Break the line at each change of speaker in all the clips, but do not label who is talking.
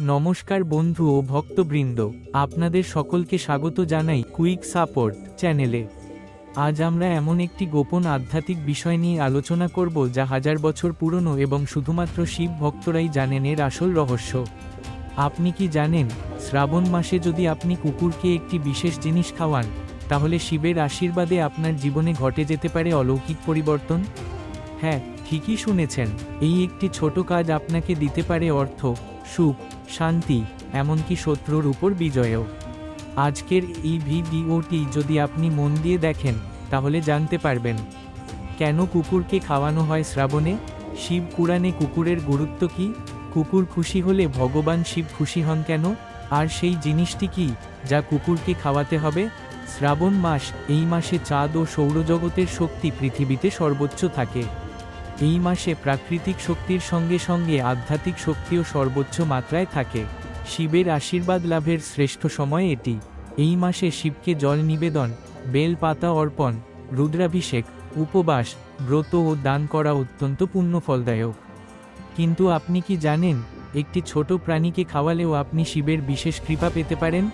নমস্কার বন্ধু ও ভক্তবৃন্দ, আপনাদের সকলকে স্বাগত জানাই কুইক সাপোর্ট চ্যানেলে। আজ আমরা এমন একটি গোপন আধ্যাত্মিক বিষয় নিয়ে আলোচনা করব যা হাজার বছর পুরনো এবং শুধুমাত্র শিব ভক্তরাই জানেন এর আসল রহস্য। আপনি কি জানেন, শ্রাবণ মাসে যদি আপনি কুকুরকে একটি বিশেষ জিনিস খাওয়ান, তাহলে শিবের আশীর্বাদে আপনার জীবনে ঘটে যেতে পারে অলৌকিক পরিবর্তন? হ্যাঁ ঠিকই শুনেছেন, এই একটি ছোট কাজ আপনাকে দিতে পারে অর্থ, সুখ শান্তি, এমনকি শত্রুর উপর বিজয়ও। আজকের এই ভিডিওটি যদি আপনি মন দিয়ে দেখেন, তাহলে জানতে পারবেন। কেন কুকুরকে খাওয়ানো হয় শ্রাবণে? শিব পুরাণে কুকুরের গুরুত্ব কি? কুকুর খুশি হলে ভগবান শিব খুশি হন কেন? আর সেই জিনিসটি কি, যা কুকুরকে খাওয়াতে হবে? শ্রাবণ মাস, এই মাসে চাঁদ ও সৌরজগতের শক্তি পৃথিবীতে সর্বোচ্চ থাকে। এই মাসে প্রাকৃতিক শক্তির সঙ্গে সঙ্গে আধ্যাত্মিক শক্তিও সর্বোচ্চ মাত্রায় থাকে। শিবের আশীর্বাদ লাভের শ্রেষ্ঠ সময় এটি। এই মাসে শিবকে জল নিবেদন, বেল পাতা অর্পণ, রুদ্রাভিষেক, উপবাস, ব্রত ও দান করা অত্যন্ত পুণ্যফলদায়ক। কিন্তু আপনি কি জানেন, একটি ছোট প্রাণীকে খাওয়ালেও আপনি শিবের বিশেষ কৃপা পেতে পারেন?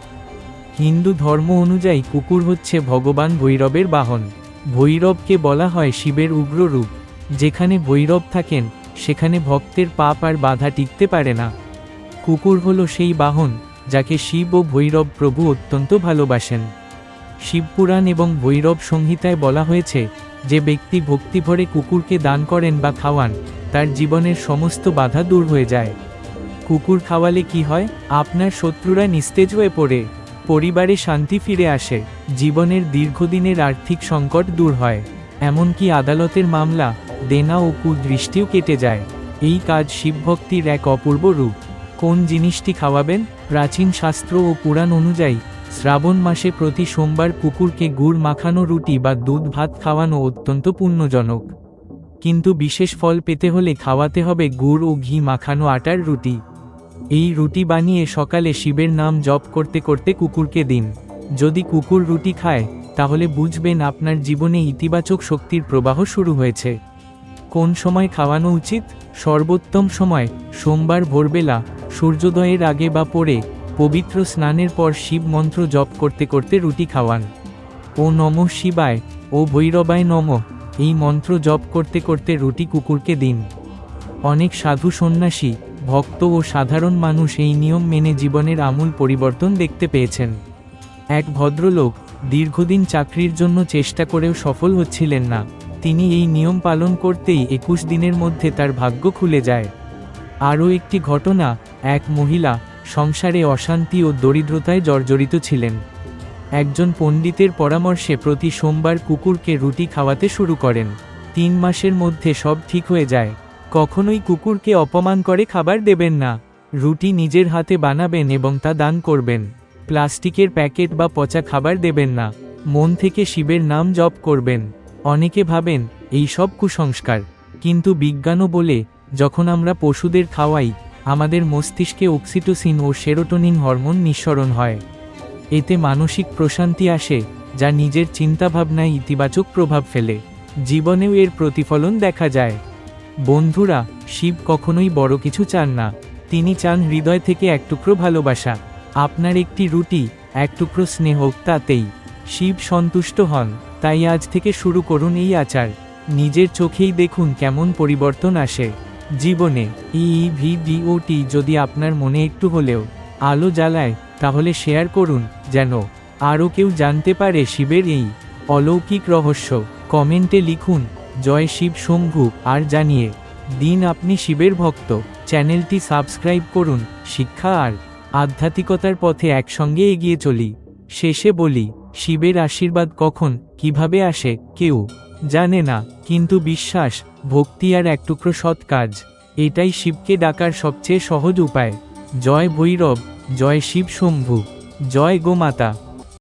হিন্দু ধর্ম অনুযায়ী কুকুর হচ্ছে ভগবান ভৈরবের বাহন। ভৈরবকে বলা হয় শিবের উগ্র রূপ। যেখানে ভৈরব থাকেন, সেখানে ভক্তের পাপ আর বাধা টিকতে পারে না। কুকুর হলো সেই বাহন, যাকে শিব ও ভৈরব প্রভু অত্যন্ত ভালোবাসেন। শিবপুরাণ এবং ভৈরব সংহিতায় বলা হয়েছে, যে ব্যক্তি ভক্তিভরে কুকুরকে দান করেন বা খাওয়ান, তার জীবনের সমস্ত বাধা দূর হয়ে যায়। কুকুর খাওয়ালে কি হয়? আপনার শত্রুরা নিস্তেজ হয়ে পড়ে, পরিবারে শান্তি ফিরে আসে, জীবনের দীর্ঘদিনের আর্থিক সংকট দূর হয়। এমনকি আদালতের মামলা, দেনা ও কুদৃষ্টিও কেটে যায়। এই কাজ শিবভক্তির এক অপূর্ব রূপ। কোন জিনিসটি খাওয়াবেন? প্রাচীন শাস্ত্র ও পুরাণ অনুযায়ী, শ্রাবণ মাসে প্রতি সোমবার কুকুরকে গুড় মাখানো রুটি বা দুধ ভাত খাওয়ানো অত্যন্ত পুণ্যজনক। কিন্তু বিশেষ ফল পেতে হলে খাওয়াতে হবে গুড় ও ঘি মাখানো আটার রুটি। এই রুটি বানিয়ে সকালে শিবের নাম জপ করতে করতে কুকুরকে দিন। যদি কুকুর রুটি খায় তাহলে বুঝবেন আপনার জীবনে ইতিবাচক শক্তির প্রবাহ শুরু হয়েছে। কোন সময় খাওয়ানো উচিত? সর্বোত্তম সময়, সোমবার ভোরবেলা, সূর্যোদয়ের আগে বা পরে, পবিত্র স্নানের পর শিব মন্ত্র জপ করতে করতে রুটি খাওয়ান। ও নম শিবায়, ও ভৈরবায় নম, এই মন্ত্র জপ করতে করতে রুটি কুকুরকে দিন। অনেক সাধু সন্ন্যাসী, ভক্ত ও সাধারণ মানুষ এই নিয়ম মেনে জীবনের আমূল পরিবর্তন দেখতে পেয়েছেন। এক ভদ্রলোক দীর্ঘদিন চাকরির জন্য চেষ্টা করেও সফল হচ্ছিলেন না। তিনি এই নিয়ম পালন করতেই একুশ দিনের মধ্যে তার ভাগ্য খুলে যায়। আরও একটি ঘটনা, এক মহিলা সংসারে অশান্তি ও দরিদ্রতায় জর্জরিত ছিলেন। একজন পণ্ডিতের পরামর্শে প্রতি সোমবার কুকুরকে রুটি খাওয়াতে শুরু করেন। তিন মাসের মধ্যে সব ঠিক হয়ে যায়। কখনোই কুকুরকে অপমান করে খাবার দেবেন না। রুটি নিজের হাতে বানাবেন এবং তা দান করবেন। প্লাস্টিকের প্যাকেট বা পচা খাবার দেবেন না। মন থেকে শিবের নাম জপ করবেন। অনেকে ভাবেন, এই সব কুসংস্কার। কিন্তু বিজ্ঞানও বলে, যখন আমরা পশুদের খাওয়াই, আমাদের মস্তিষ্কে অক্সিটোসিন ও সেরোটোনিন হরমোন নিঃসরণ হয়। এতে মানসিক প্রশান্তি আসে, যা নিজের চিন্তাভাবনায় ইতিবাচক প্রভাব ফেলে। জীবনেও এর প্রতিফলন দেখা যায়। বন্ধুরা, শিব কখনোই বড় কিছু চান না। তিনি চান হৃদয় থেকে এক টুকরো ভালোবাসা। আপনার একটি রুটি, এক টুকরো স্নেহ তাতেই। শিব সন্তুষ্ট হন, তাই আজ থেকে শুরু করুন এই আচার। নিজের চোখেই দেখুন কেমন পরিবর্তন আসে। জীবনে এই ভিডিওটি যদি আপনার মনে একটু হলেও আলো জ্বালায়, তাহলে শেয়ার করুন, যেন আরও কেউ জানতে পারে শিবের এই অলৌকিক রহস্য। কমেন্টে লিখুন, জয় শিব শম্ভু আর জানিয়ে দিন আপনি শিবের ভক্ত। চ্যানেলটি সাবস্ক্রাইব করুন, শিক্ষা আর আধ্যাত্মিকতার পথে একসঙ্গে এগিয়ে চলি। শেষে বলি, শিবের আশীর্বাদ কখন, কীভাবে আসে, কেউ জানে না, কিন্তু বিশ্বাস, ভক্তি আর এক টুকরো সৎ কাজ, এটাই শিবকে ডাকার সবচেয়ে সহজ উপায়। জয় ভৈরব, জয় শিব শম্ভু, জয় গোমাতা।